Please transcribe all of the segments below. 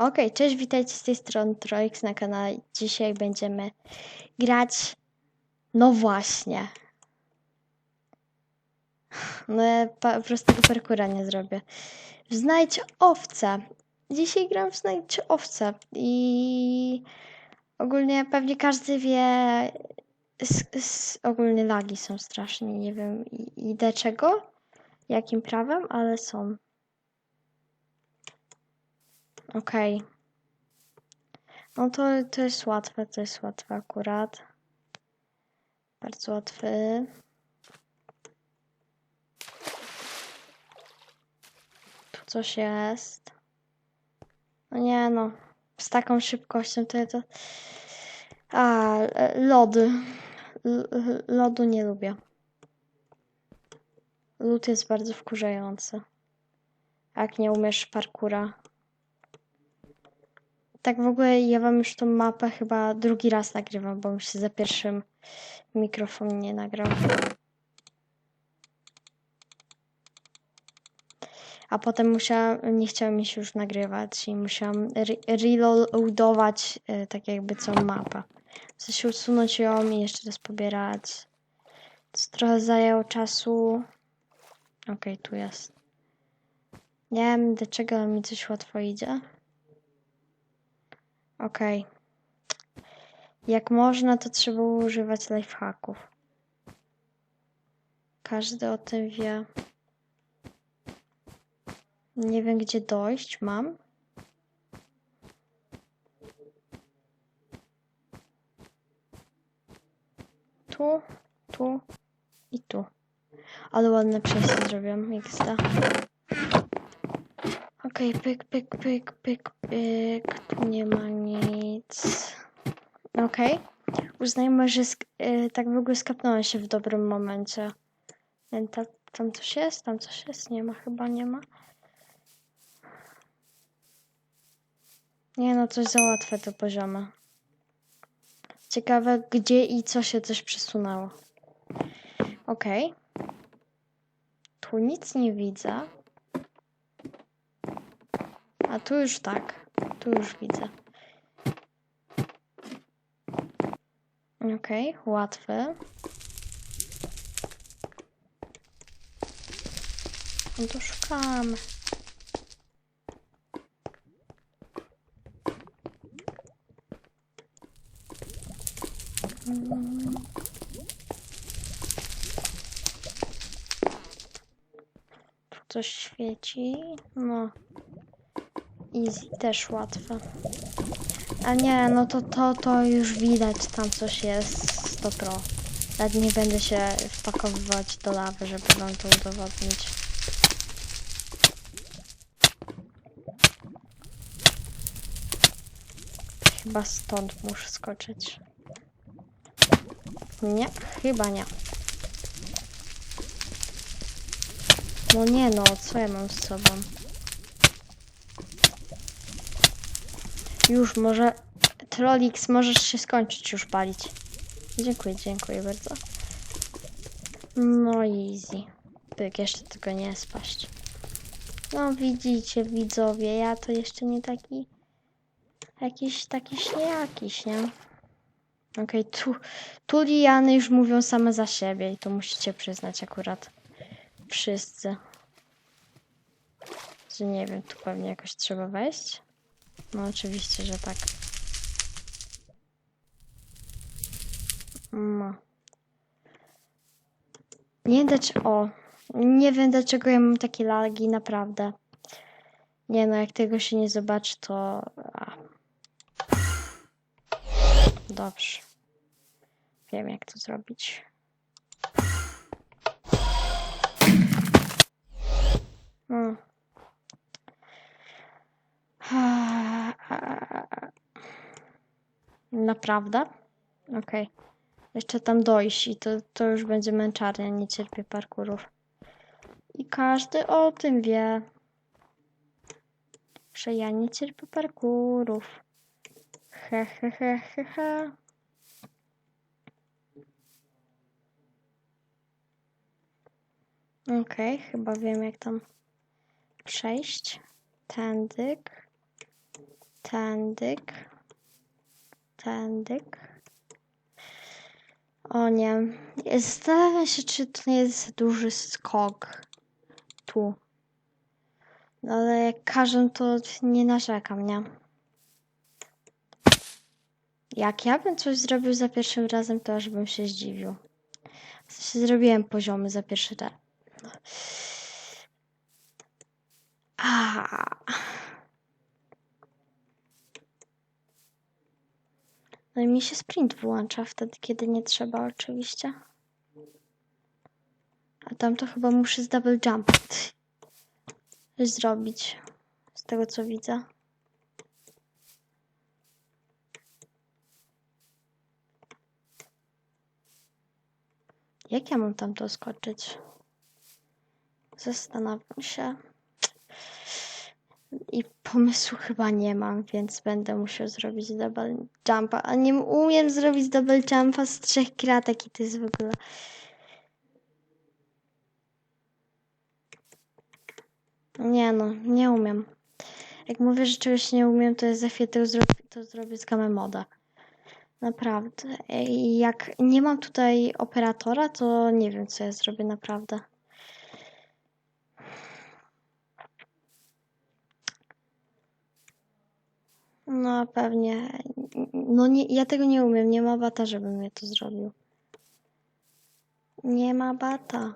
Okej, cześć, witajcie z tej strony Troix na kanale. Dzisiaj będziemy grać. No właśnie. No ja pa- prostego parkura nie zrobię. Znajdź owce. Dzisiaj gram w Znajdź owce i ogólnie pewnie każdy wie. Ogólnie lagi są strasznie, nie wiem i, i dlaczego, jakim prawem, ale są. Okej. No to, to jest łatwe, to jest łatwe akurat. Bardzo łatwy. Tu coś jest. No nie no. Z taką szybkością to to... A, e, lody. L- lodu nie lubię. Lód jest bardzo wkurzający. Jak nie umiesz parkura. Tak w ogóle ja wam już tą mapę chyba drugi raz nagrywam, bo mi się za pierwszym mikrofon nie nagrał. A potem musiałam, nie chciało mi się już nagrywać i musiałam re- reloadować e, tak jakby całą mapę. W sensie usunąć ją i jeszcze raz pobierać. Co trochę zajęło czasu. Okej, tu jest. Nie wiem dlaczego mi coś łatwo idzie. Okej. Jak można, to trzeba używać lifehacków. Każdy o tym wie. Nie wiem, gdzie dojść mam. Tu, tu i tu. Ale ładne przejście zrobiłem, XD. Okej, pyk, pyk, pyk, pyk, pyk. Tu nie ma nic. Okej. Uznajmy, że y, tak w ogóle skapnąłem się w dobrym momencie. Ta, tam coś jest? Tam coś jest? Nie ma, chyba nie ma. Nie no, coś za łatwe to poziomy. Ciekawe, gdzie i co się też przesunęło. Okej. Tu nic nie widzę. A tu już tak. Tu już widzę. Okej, łatwy. No to szukamy. Tu coś świeci. No. Easy też łatwe. A nie, no to, to, to już widać, tam coś jest 100 pro. Nawet nie będę się wpakowywać do lawy, żeby wam to udowodnić. Chyba stąd muszę skoczyć. Nie, chyba nie. No nie no, co ja mam z sobą? Już może... Trollix, możesz się skończyć już palić. Dziękuję, dziękuję bardzo. No easy. Pyk, jeszcze tylko nie spaść. No widzicie widzowie, ja to jeszcze nie taki... Jakiś taki ślejakiś, nie? Okej, tu, tu liany już mówią same za siebie i to musicie przyznać akurat. Wszyscy. Że nie wiem, tu pewnie jakoś trzeba wejść. No oczywiście, że tak. No. Nie dlaczego. O. Nie wiem dlaczego ja mam takie lagi, naprawdę. Nie no, jak tego się nie zobaczy, to. A. Dobrze. Wiem jak to zrobić. Mm. Naprawdę? Okej. Jeszcze tam dojść i to, to już będzie męczarnia, nie cierpię parkurów. I każdy o tym wie, że ja nie cierpię parkurów. He, he, he, he, he. Okej, chyba wiem jak tam przejść. Tędyk. Tędyk. Tędyk. O nie. Zastanawiam się, czy to nie jest duży skok. Tu. No ale jak każę, to nie narzekam, nie? Jak ja bym coś zrobił za pierwszym razem, to aż bym się zdziwił. W sensie zrobiłem poziomy za pierwszy raz. A. No i mi się sprint włącza wtedy, kiedy nie trzeba, oczywiście. A tam to chyba muszę z double jump zrobić. Z tego co widzę. Jak ja mam tam to skoczyć? Zastanawiam się. I pomysłu chyba nie mam, więc będę musiał zrobić double jumpa. A nie umiem zrobić double jumpa z trzech kratek i to jest w ogóle. Nie no, nie umiem. Jak mówię, że czegoś nie umiem, to jest za chwilę to, zro to zrobię z game moda. Naprawdę. Jak nie mam tutaj operatora, to nie wiem, co ja zrobię naprawdę. No pewnie. No nie, ja tego nie umiem. Nie ma bata, żebym mnie to zrobił. Nie ma bata.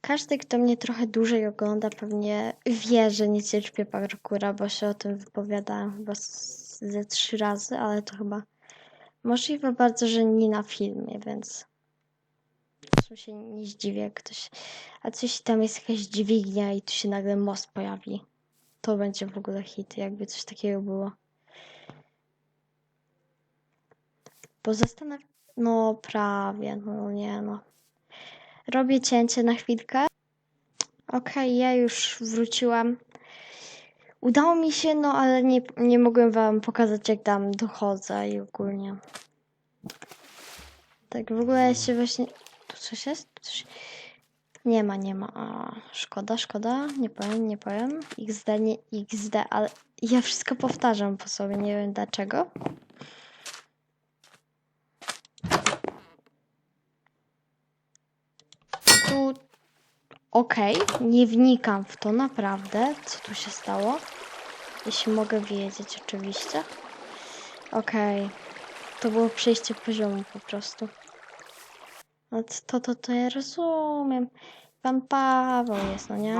Każdy, kto mnie trochę dłużej ogląda, pewnie wie, że nie cierpię parkura, bo się o tym wypowiadałem chyba ze trzy razy, ale to chyba możliwe bardzo, że nie na filmie, więc sumie się nie zdziwię, jak ktoś... A coś tam jest jakaś dźwignia i tu się nagle most pojawi. To będzie w ogóle hit, jakby coś takiego było. Bo zastanawiam... No prawie, no nie no. Robię cięcie na chwilkę. Okej, ja już wróciłam. Udało mi się, no ale nie, nie mogłem wam pokazać, jak tam dochodzę i ogólnie. Tak, w ogóle się właśnie... Coś jest? Coś... Nie ma, nie ma. A, szkoda, szkoda. Nie powiem, nie powiem. XD, nie XD, ale ja wszystko powtarzam po sobie, nie wiem dlaczego. Tu Okej, nie wnikam w to naprawdę, co tu się stało. Jeśli mogę wiedzieć, oczywiście. Okej, to było przejście poziomu po prostu. No to, to, to ja rozumiem. Pan Paweł jest, no nie?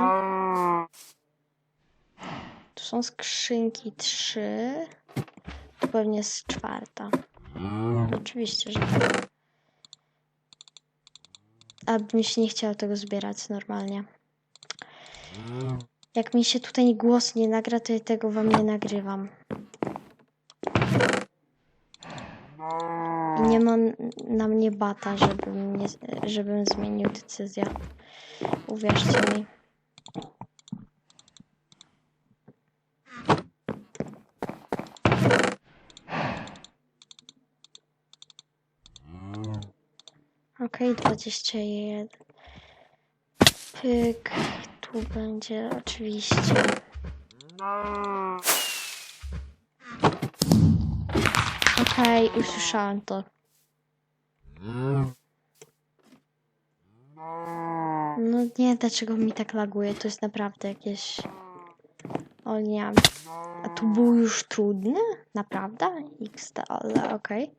Tu są skrzynki trzy. Tu pewnie jest czwarta. Oczywiście, że tak. Mi się nie chciało tego zbierać normalnie. Jak mi się tutaj głos nie nagra, to ja tego wam nie nagrywam. Nie mam na mnie bata, żebym, nie, żebym zmienił decyzję. Uwierzcie mi. Okej, 21. Pyk. Tu będzie oczywiście. Okej, usłyszałam to. No nie, dlaczego mi tak laguje? To jest naprawdę jakieś... O nie. A tu był już trudny? Naprawdę? XD, ale okej.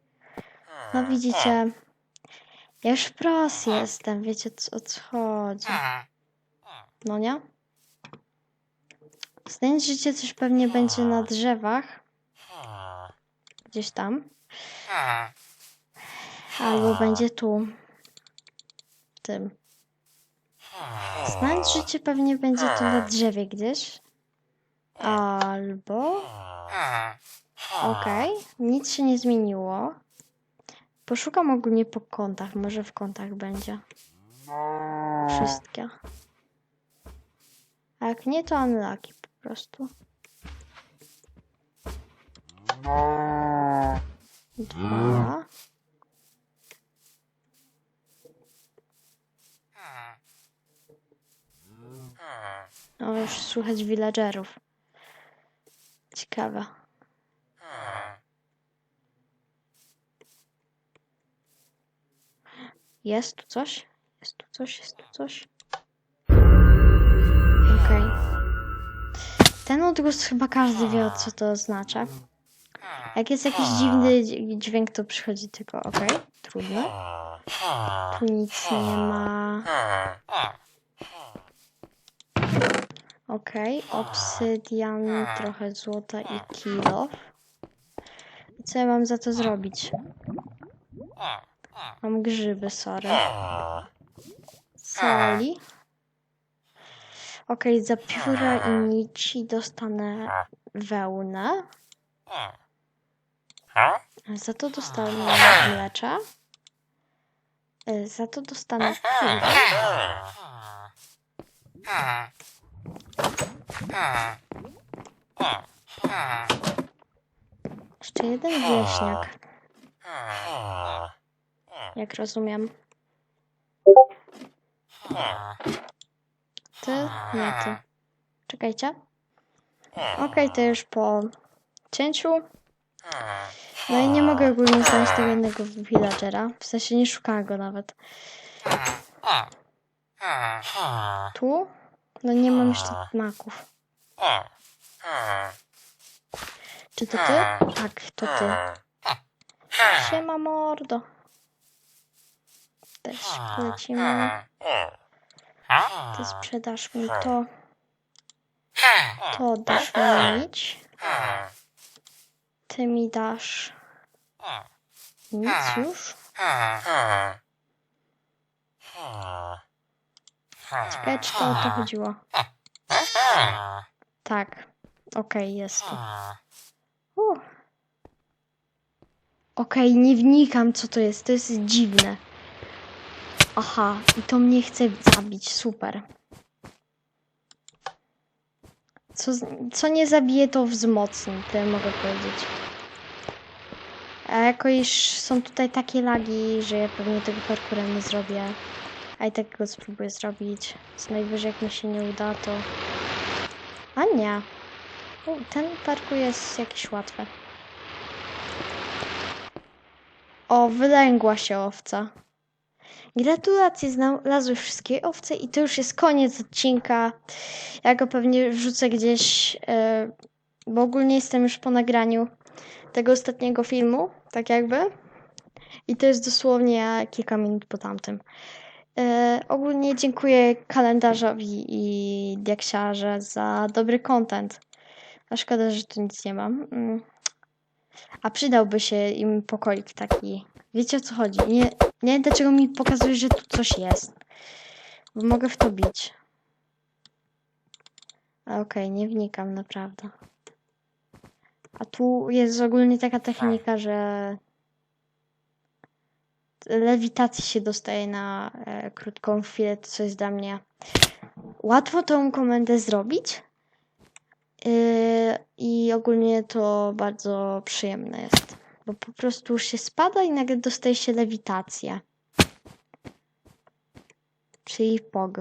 No widzicie... Ja już wprost jestem, wiecie o co chodzi. No nie? Znając życie coś pewnie będzie na drzewach. Gdzieś tam. Albo będzie tu. Tym. Znając życie pewnie będzie tu na drzewie gdzieś. Albo... Okej, nic się nie zmieniło. Poszukam ogólnie po kątach, może w kątach będzie. Wszystkie. A jak nie, to unlucky po prostu. Dwa. Słychać villagerów. Ciekawe. Jest tu coś? Jest tu coś? Jest tu coś? Okej. Ten odgłos chyba każdy wie, co to oznacza. Jak jest jakiś dziwny dź- dźwięk, to przychodzi tylko okej, trudno. Tu nic nie ma. Okej, obsydian, trochę złota i kilo. Co ja mam za to zrobić? Mam grzyby, sorry. Soli. Okej, za pióra i nici dostanę wełnę. Za to dostanę mlecza. Za to dostanę pióra. Jeszcze jeden wieśniak, jak rozumiem. Ty? Nie ty. Czekajcie. Okej, to już po cięciu. No i nie mogę ogólnie znaleźć tego jednego villagera. W sensie nie szukałam go nawet. Tu? No nie mam jeszcze maków. Czy to ty? Tak, to ty. Siema mordo. Też lecimy. Ty sprzedasz mi to. To dasz mi mieć. Ty mi dasz nic już. To o to chodziło? Tak. Okej, jest to. Uh. Okej, nie wnikam co to jest. To jest dziwne. Aha, i to mnie chce zabić. Super. Co, co nie zabije, to wzmocni. Tyle mogę powiedzieć. A jako iż są tutaj takie lagi, że ja pewnie tego parkura nie zrobię. A i tak go spróbuję zrobić. Co najwyżej jak mi się nie uda, to... A nie. U, ten parkour jest jakiś łatwy. O, wylęgła się owca. Gratulacje, znalazłeś wszystkie owce i to już jest koniec odcinka. Ja go pewnie wrzucę gdzieś, e, bo ogólnie jestem już po nagraniu tego ostatniego filmu, tak jakby. I to jest dosłownie kilka minut po tamtym. E, ogólnie dziękuję kalendarzowi i Diaksiarze za dobry content. A szkoda, że tu nic nie mam. Mm. A przydałby się im pokoik taki. Wiecie o co chodzi? Nie, nie wiem dlaczego mi pokazuje, że tu coś jest. Bo mogę w to bić. A Okej, nie wnikam naprawdę. A tu jest ogólnie taka technika, że lewitacji się dostaje na e, krótką chwilę, to co jest dla mnie łatwo tą komendę zrobić. Yy, I ogólnie to bardzo przyjemne jest, bo po prostu się spada i nagle dostaje się lewitację. Czyli pog.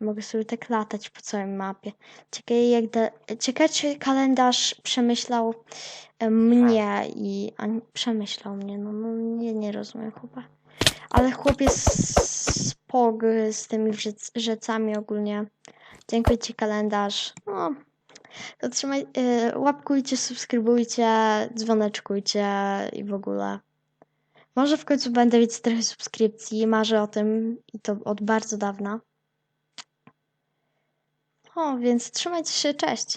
Mogę sobie tak latać po całej mapie. Ciekawe, jak da... Ciekawe czy kalendarz przemyślał e, mnie i... A, nie- przemyślał mnie, no, no nie, nie rozumiem chyba. Ale chłopiec spog z tymi rzec- rzecami ogólnie. Dziękuję Ci kalendarz. No, to trzymaj, y, łapkujcie, subskrybujcie, dzwoneczkujcie i w ogóle. Może w końcu będę mieć trochę subskrypcji, marzę o tym i to od bardzo dawna. O, więc trzymajcie się, cześć.